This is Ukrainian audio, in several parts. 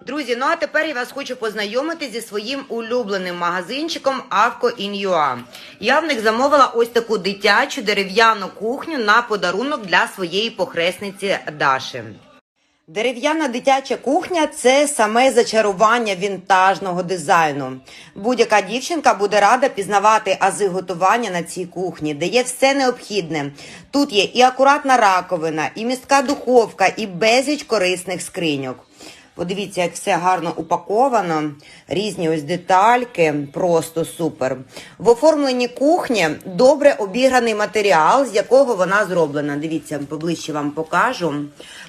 Друзі, ну а тепер я вас хочу познайомити зі своїм улюбленим магазинчиком Авко Ін'юа. Я в них замовила ось таку дитячу дерев'яну кухню на подарунок для своєї похресниці Даші. Дерев'яна дитяча кухня це саме зачарування вінтажного дизайну. Будь-яка дівчинка буде рада пізнавати ази готування на цій кухні, де є все необхідне. Тут є і акуратна раковина, і містка духовка, і безліч корисних скриньок. Подивіться, як все гарно упаковано, різні ось детальки, просто супер. В оформленні кухні добре обіграний матеріал, з якого вона зроблена. Дивіться, поближче вам покажу.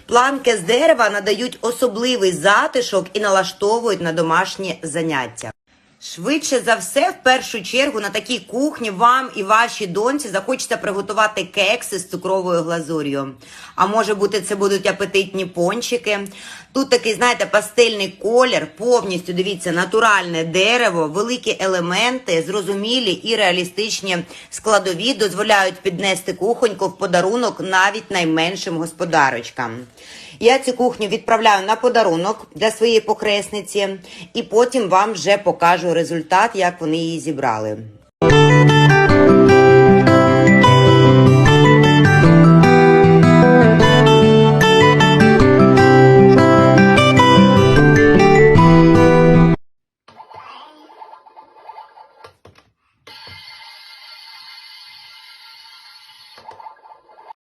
Планки з дерева надають особливий затишок і налаштовують на домашні заняття. Швидше за все, в першу чергу, на такій кухні вам і вашій доньці захочеться приготувати кекси з цукровою глазур'ю. А може бути, це будуть апетитні пончики. Тут такий, знаєте, пастельний колір, повністю дивіться, натуральне дерево, великі елементи, зрозумілі і реалістичні складові дозволяють піднести кухоньку в подарунок навіть найменшим господарочкам. Я цю кухню відправляю на подарунок для своєї похресниці, і потім вам вже покажу результат, як вони її зібрали.